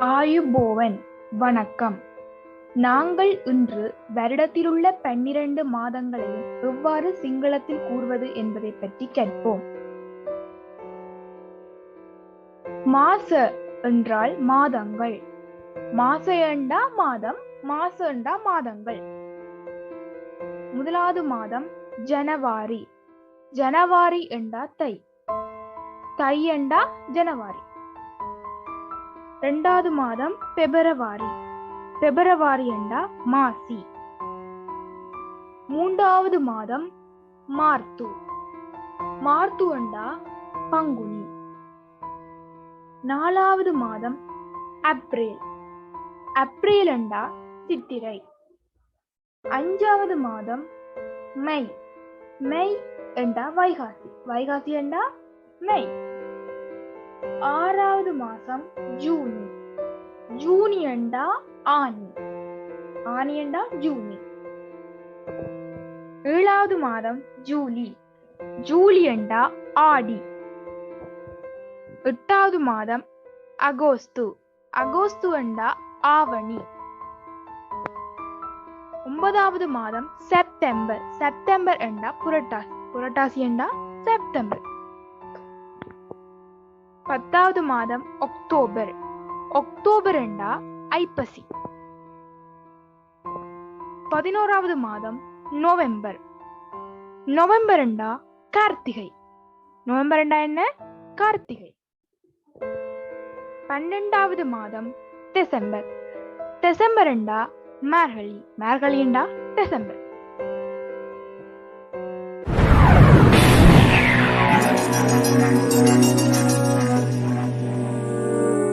ஆயுபோவன் வணக்கம். நாங்கள் இன்று வருடத்திலுள்ள பன்னிரண்டு மாதங்களையும் எவ்வாறு சிங்களத்தில் கூறுவது என்பதை பற்றி கேட்போம். மாச என்றால் மாதங்கள். மாச மாதம் மாச மாதங்கள். முதலாவது மாதம் ஜனவாரி. ஜனவாரி என்றா தை. தை என்றா ஜனவாரி. ரெண்டாவது மாதம் பெப்ரவாரி பெப்ரவாரி என்றா மாசி மூன்றாவது மாதம் மார்த்து மார்த்து என்றா பங்குனி நாலாவது மாதம் ஏப்ரல் ஏப்ரல் என்றா சித்திரை அஞ்சாவது மாதம் மெய் மெய் என்றா வைகாசி வைகாசி என்றா மை ஆறாவது மாசம் ஜூனி ஜூனியண்டா ஆனி ஆனியண்டா ஜூனி ஏழாவது மாதம் ஜூலி ஜூலியண்டா ஆடி எட்டாவது மாதம் அகோஸ்து அகோஸ்து அண்டா ஆவணி ஒன்பதாவது மாதம் செப்டம்பர் செப்டம்பர் என்றா புரட்டாசி புரட்டாசி என்றா செப்டம்பர் பத்தாவது மாதம் ஒக்டோபர் ஒக்டோபர் என்றா ஐப்பசி பதினோராவது மாதம் நவம்பர் நவம்பர் என்றா கார்த்திகை நவம்பர் என்றா என்ன கார்த்திகை பன்னெண்டாவது மாதம் டிசம்பர் டிசம்பர் என்றா மார்கழி மார்கழி என்றா டிசம்பர்